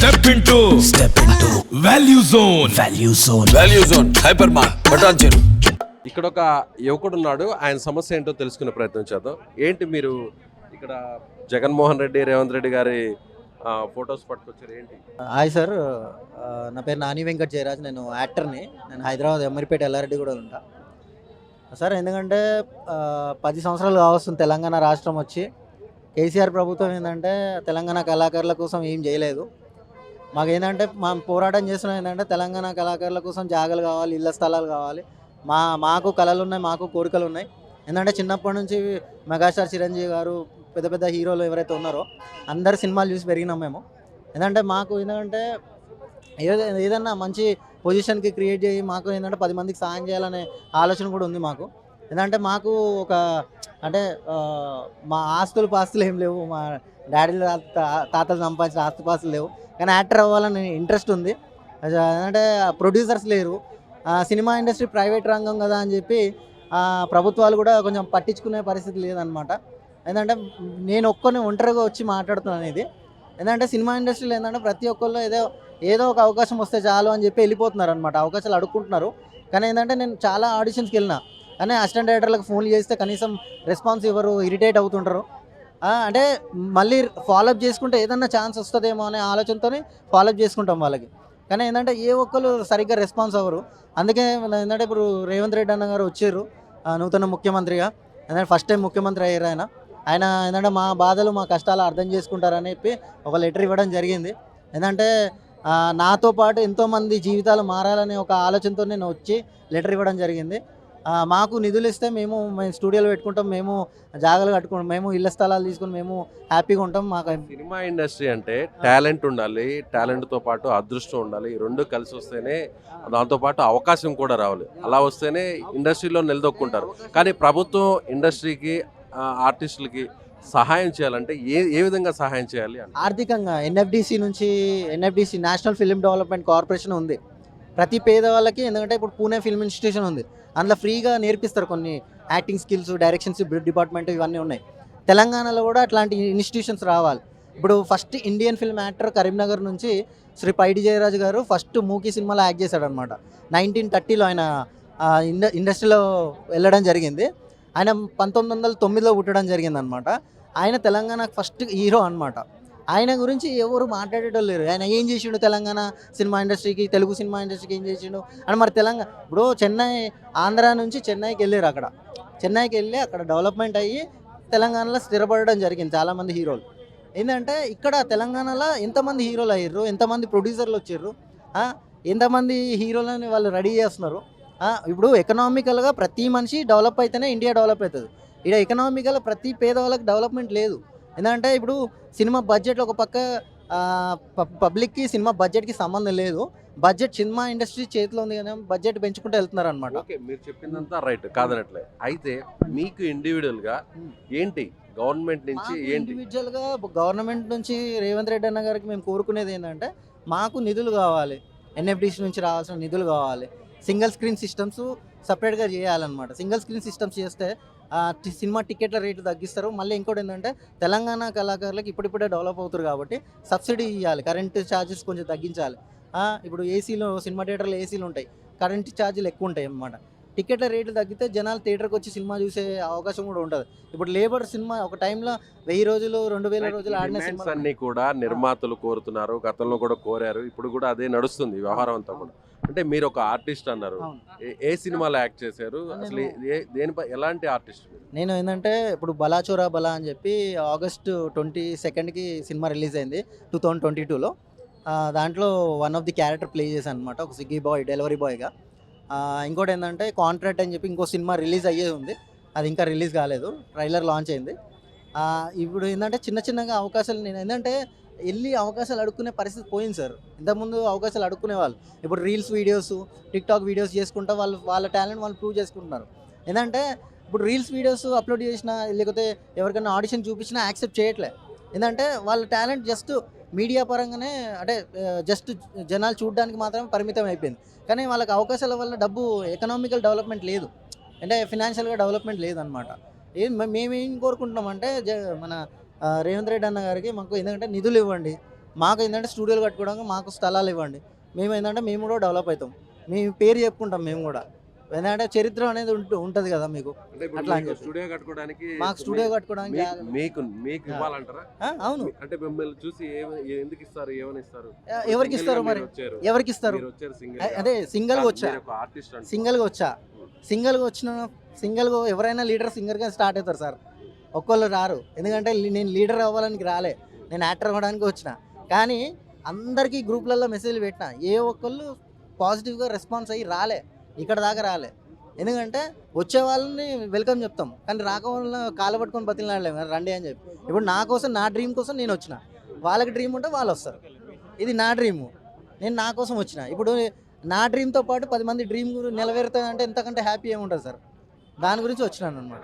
Step into step into value zone value zone value zone hyper mart బటాన్ చెరు ఇక్కడ ఒక యువకుడు ఉన్నాడు. ఆయన సమస్య ఏంటో తెలుసుకునే ప్రయత్నం చేద్దాం. ఏంటి మీరు ఇక్కడ జగన్మోహన్ రెడ్డి రేవంత్ రెడ్డి గారి ఫొటోస్ పట్టుకొచ్చారు? ఏంటి? Hi sir. నా పేరు నాని వెంకట్ జయరాజ్. నేను యాక్టర్ని నేను హైదరాబాద్ ఎమ్మరిపేట ఎల్లారెడ్డి కూడా ఉంటా. సార్ ఎందుకంటే పది సంవత్సరాలు కావస్తుంది తెలంగాణ రాష్ట్రం వచ్చి. కేసీఆర్ ప్రభుత్వం ఏంటంటే తెలంగాణ కళాకారుల కోసం ఏం చేయలేదు. మాకు ఏంటంటే మా పోరాటం చేస్తున్నాం ఏంటంటే తెలంగాణ కళాకారుల కోసం జాగలు కావాలి ఇళ్ళ స్థలాలు కావాలి. మా మాకు కళలు ఉన్నాయి మాకు కోరికలు ఉన్నాయి ఎందుకంటే చిన్నప్పటి నుంచి మెగాస్టార్ చిరంజీవి గారు పెద్ద పెద్ద హీరోలు ఎవరైతే ఉన్నారో అందరు సినిమాలు చూసి పెరిగినాం మేము. ఏంటంటే మాకు ఏంటంటే ఏదో ఏదన్నా మంచి పొజిషన్కి క్రియేట్ చేయి మాకు ఏంటంటే పది మందికి సాయం చేయాలనే ఆలోచన కూడా ఉంది మాకు. ఎందుకంటే మాకు ఒక అంటే మా ఆస్తులు పాస్తులు ఏం లేవు మా డాడీలు తాతలు సంపాదించిన ఆస్తిపాస్తులు లేవు. కానీ యాక్టర్ అవ్వాలని ఇంట్రెస్ట్ ఉంది. అంటే ప్రొడ్యూసర్స్ లేరు. సినిమా ఇండస్ట్రీ ప్రైవేట్ రంగం కదా అని చెప్పి ప్రభుత్వాలు కూడా కొంచెం పట్టించుకునే పరిస్థితి లేదనమాట ఎందుకంటే నేను ఒక్కరిని ఒంటరిగా వచ్చి మాట్లాడుతున్నాను ఇది ఎందుకంటే సినిమా ఇండస్ట్రీలో ఏంటంటే ప్రతి ఒక్కళ్ళు ఏదో ఏదో ఒక అవకాశం వస్తే చాలు అని చెప్పి వెళ్ళిపోతున్నారు అనమాట అవకాశాలు అడుక్కుంటున్నారు. కానీ ఏంటంటే నేను చాలా ఆడిషన్స్కి వెళ్ళిన. కానీ అసిస్టెంట్ డైరెక్టర్లకు ఫోన్ చేస్తే కనీసం రెస్పాన్స్ ఇవ్వరు ఇరిటేట్ అవుతుంటారు. అంటే మళ్ళీ ఫాలోఅప్ చేసుకుంటే ఏదన్నా ఛాన్స్ వస్తుందేమో అనే ఆలోచనతో ఫాలోఅప్ చేసుకుంటాం వాళ్ళకి. కానీ ఏంటంటే ఏ ఒక్కరు సరిగ్గా రెస్పాన్స్ అవ్వరు. అందుకే ఏంటంటే ఇప్పుడు రేవంత్ రెడ్డి అన్న గారు వచ్చారు నూతన ముఖ్యమంత్రిగా. ఎందుకంటే ఫస్ట్ టైం ముఖ్యమంత్రి అయ్యారు ఆయన. ఆయన ఏంటంటే మా బాధలు మా కష్టాలు అర్థం చేసుకుంటారని చెప్పి ఒక లెటర్ ఇవ్వడం జరిగింది. ఏంటంటే నాతో పాటు ఎంతోమంది జీవితాలు మారాలనే ఒక ఆలోచనతో నేను వచ్చి లెటర్ ఇవ్వడం జరిగింది. మాకు నిధులు ఇస్తే మేము మేము స్టూడియోలో పెట్టుకుంటాం మేము జాగాలు కట్టుకుంటాం మేము ఇళ్ళ స్థలాలు తీసుకుని మేము హ్యాపీగా ఉంటాం మాకు సినిమా ఇండస్ట్రీ అంటే టాలెంట్ ఉండాలి టాలెంట్తో పాటు అదృష్టం ఉండాలి ఈ రెండు కలిసి వస్తేనే దాంతో పాటు అవకాశం కూడా రావాలి. అలా వస్తేనే ఇండస్ట్రీలో నిలదొక్కుంటారు. కానీ ప్రభుత్వం ఇండస్ట్రీకి ఆర్టిస్టులకి సహాయం చేయాలంటే ఏ ఏ విధంగా సహాయం చేయాలి ఆర్థికంగా ఎన్ఎఫ్డిసి నుంచి NFDC National Film Development Corporation ఉంది. ప్రతి పేదవాళ్ళకి ఎందుకంటే ఇప్పుడు పూణే ఫిల్మ్ ఇన్స్టిట్యూషన్ ఉంది. అందులో ఫ్రీగా నేర్పిస్తారు కొన్ని యాక్టింగ్ స్కిల్స్ డైరెక్షన్స్ డిపార్ట్మెంట్ ఇవన్నీ ఉన్నాయి. తెలంగాణలో కూడా అట్లాంటి ఇన్స్టిట్యూషన్స్ రావాలి. ఇప్పుడు first Indian film actor Karimnagar నుంచి శ్రీ పైడి జయరాజు గారు ఫస్ట్ మూకీ సినిమాలో యాక్ట్ చేశాడు అనమాట నైన్టీన్ థర్టీలో ఆయన ఇండ ఇండస్ట్రీలో వెళ్ళడం జరిగింది. ఆయన పంతొమ్మిది వందల తొమ్మిదిలో పుట్టడం జరిగింది అనమాట ఆయన తెలంగాణ ఫస్ట్ హీరో అనమాట ఆయన గురించి ఎవరు మాట్లాడేటోళ్ళు లేరు. ఆయన ఏం చేసిండు తెలంగాణ సినిమా ఇండస్ట్రీకి తెలుగు సినిమా ఇండస్ట్రీకి ఏం చేసిండు? అని మరి తెలంగాణ ఇప్పుడు చెన్నై ఆంధ్ర నుంచి చెన్నైకి వెళ్ళారు అక్కడ. చెన్నైకి వెళ్ళి అక్కడ డెవలప్మెంట్ అయ్యి తెలంగాణలో స్థిరపడడం జరిగింది చాలామంది హీరోలు. ఏంటంటే ఇక్కడ తెలంగాణలో ఎంతమంది హీరోలు అయ్యారు? ఎంతమంది ప్రొడ్యూసర్లు వచ్చారు? ఎంతమంది హీరోలని వాళ్ళు రెడీ చేస్తున్నారు? ఇప్పుడు ఎకనామికల్గా ప్రతి మనిషి డెవలప్ అయితేనే ఇండియా డెవలప్ అవుతుంది. ఇక్కడ ఎకనామికల్ ప్రతి పేదవాళ్ళకి డెవలప్మెంట్ లేదు. ఎందుకంటే ఇప్పుడు సినిమా బడ్జెట్ ఒక పక్క పబ్లిక్కి సినిమా బడ్జెట్కి సంబంధం లేదు. బడ్జెట్ సినిమా ఇండస్ట్రీ చేతిలో ఉంది కానీ బడ్జెట్ పెంచుకుంటూ వెళ్తున్నారు అనమాట ఓకే మీరు చెప్పిందంతా రైట్ కాదనట్లే. అయితే మీకు ఇండివిజువల్గా ఏంటి గవర్నమెంట్ నుంచి ఏంటి? ఇండివిజువల్గా గవర్నమెంట్ నుంచి రేవంత్ రెడ్డి అన్న గారికి మేము కోరుకునేది ఏంటంటే మాకు నిధులు కావాలి. ఎన్ఎఫ్డిసి నుంచి రావాల్సిన నిధులు కావాలి. సింగిల్ స్క్రీన్ సిస్టమ్స్ సపరేట్గా చేయాలన్నమాట. సింగిల్ స్క్రీన్ సిస్టమ్స్ చేస్తే సినిమా టికెట్ల రేట్లు తగ్గిస్తారు. మళ్ళీ ఇంకోటి ఏంటంటే తెలంగాణ కళాకారులకు ఇప్పుడిప్పుడే డెవలప్ అవుతారు కాబట్టి సబ్సిడీ ఇవ్వాలి కరెంట్ ఛార్జెస్ కొంచెం తగ్గించాలి. ఇప్పుడు ఏసీలో సినిమా థియేటర్లో ఏసీలు ఉంటాయి. కరెంట్ ఛార్జీలు ఎక్కువ ఉంటాయి అన్నమాట. టికెట్ల రేట్లు తగ్గితే జనాలు థియేటర్కి వచ్చి సినిమా చూసే అవకాశం కూడా ఉంటుంది. ఇప్పుడు లేబర్ సినిమా ఒక టైంలో వెయ్యి రోజులు రెండు వేల రోజులు ఆడిన సినిమా. అన్ని కూడా నిర్మాతలు కోరుతున్నారు గతంలో కూడా కోరారు ఇప్పుడు కూడా అదే నడుస్తుంది వ్యవహారం అంతా కూడా. అంటే మీరు ఒక ఆర్టిస్ట్ అన్నారు. ఏ- సినిమాలో యాక్ట్ చేశారు? అసలు దేనిపై ఎలాంటి ఆర్టిస్ట్ నేను ఏంటంటే ఇప్పుడు బలాచోరా బలా అని చెప్పి ఆగస్ట్ ట్వంటీ సెకండ్కి సినిమా రిలీజ్ అయింది టూ థౌజండ్ ట్వంటీ టూలో. దాంట్లో one of the character play చేశాను అనమాట ఒక స్విగ్గీ బాయ్ డెలివరీ బాయ్గా. ఇంకోటి ఏంటంటే కాంట్రాక్ట్ అని చెప్పి ఇంకో సినిమా రిలీజ్ అయ్యేది ఉంది. అది ఇంకా రిలీజ్ కాలేదు. ట్రైలర్ లాంచ్ అయింది. ఇప్పుడు ఏంటంటే చిన్న చిన్నగా అవకాశాలు నేను ఏంటంటే వెళ్ళి అవకాశాలు అడుక్కునే పరిస్థితి పోయింది సార్. ఇంతకుముందు అవకాశాలు అడుక్కునే వాళ్ళు. ఇప్పుడు రీల్స్ వీడియోస్ టిక్టాక్ వీడియోస్ చేసుకుంటా వాళ్ళు వాళ్ళ టాలెంట్ వాళ్ళు ప్రూవ్ చేసుకుంటున్నారు. ఏంటంటే ఇప్పుడు రీల్స్ వీడియోస్ అప్లోడ్ చేసినా లేకపోతే ఎవరికైనా ఆడిషన్ చూపించినా యాక్సెప్ట్ చేయట్లే. ఎందుకంటే వాళ్ళ టాలెంట్ జస్ట్ మీడియా పరంగానే అంటే జస్ట్ జనాలు చూడడానికి మాత్రమే పరిమితం అయిపోయింది. కానీ వాళ్ళకి అవకాశాల వల్ల డబ్బు ఎకనామికల్ డెవలప్మెంట్ లేదు. అంటే ఫినాన్షియల్గా డెవలప్మెంట్ లేదనమాట ఏం మేమేం మేము ఏం కోరుకుంటున్నామంటే జ మన రేవంత్ రెడ్డి అన్న గారికి మాకు ఎందుకంటే నిధులు ఇవ్వండి. మాకు ఏంటంటే స్టూడియోలు కట్టుకోవడానికి మాకు స్థలాలు ఇవ్వండి. మేము ఏంటంటే మేము కూడా డెవలప్ అవుతాం. మేము పేరు చెప్పుకుంటాం మేము కూడా. ఎందుకంటే చరిత్ర అనేది ఉంటు ఉంటుంది కదా మీకు. అట్లా అని మీకు చెప్పి. స్టూడియో కట్టుకోవడానికి మాకు స్టూడియో కట్టుకోవడానికి మీకు- మీకు. ఇవ్వాలంటారా? అవును. అంటే మిమ్మల్ని చూసి ఎందుకు ఇస్తారు ఏమని ఇస్తారు? ఎవరికి ఇస్తారు గా మరి ఎవరికి ఇస్తారు? వచ్చారు సింగిల్ అదే సింగిల్గా వచ్చా? అంటే సింగిల్గా వచ్చా? సింగిల్గా వచ్చిన సింగిల్గా ఎవరైనా లీడర్ సింగర్గా స్టార్ట్ అవుతారు సార్. ఒక్కళ్ళు రారు. ఎందుకంటే నేను లీడర్ అవ్వడానికి రాలే. నేను యాక్టర్ అవ్వడానికి వచ్చిన. కానీ అందరికీ గ్రూప్లలో మెసేజ్లు పెట్టిన. ఏ ఒక్కళ్ళు పాజిటివ్గా రెస్పాన్స్ అయ్యి రాలే. ఇక్కడ దాకా రాలే. ఎందుకంటే వచ్చే వాళ్ళని వెల్కమ్ చెప్తాం. కానీ రాక వాళ్ళ కాలు పట్టుకొని బతిలాడలేము రండి అని చెప్పి. ఇప్పుడు నా కోసం నా డ్రీమ్ కోసం నేను వచ్చిన. వాళ్ళకి డ్రీమ్ ఉంటే వాళ్ళు వస్తారు. ఇది నా డ్రీము. నేను నా కోసం వచ్చిన. ఇప్పుడు నా డ్రీమ్తో పాటు పది మంది డ్రీమ్ నెలవేరుతుంది అంటే ఎంతకంటే హ్యాపీ ఏముంటుంది సార్. దాని గురించి వచ్చినాను అనమాట